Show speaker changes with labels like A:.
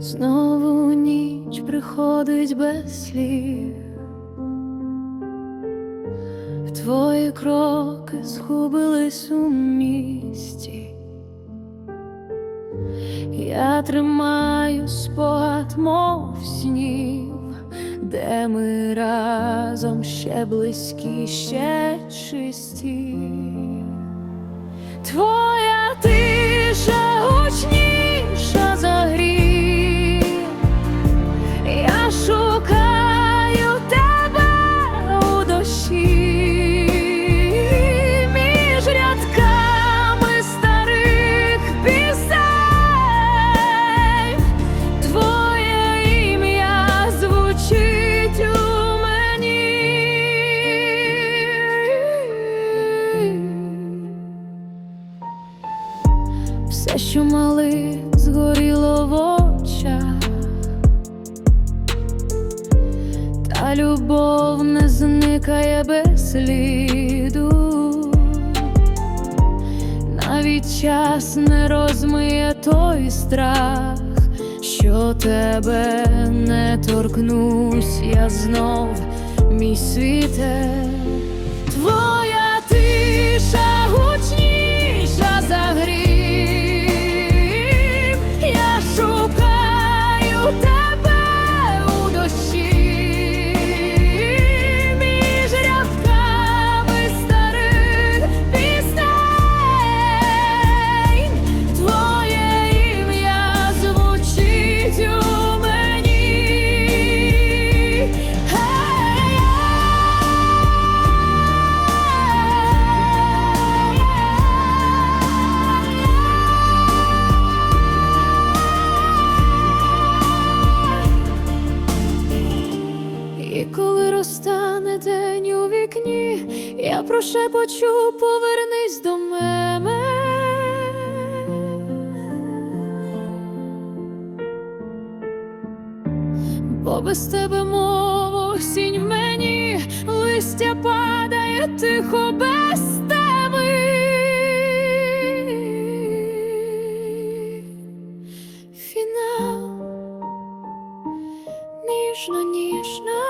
A: Знову ніч приходить без слів, твої кроки згубились у місті. Я тримаю спогад, мов снів, де ми разом ще близькі, ще чисті. Твоя Все, що мали, згоріло в очах, та любов не зникає без сліду, навіть час не розмиє той страх, що тебе не торкнусь, я знов мій світе. Твоя я прошепочу, повернись до мене. Бо без тебе мов осінь в мені, листя падає тихо без тебе. Фінал ніжно, ніжно.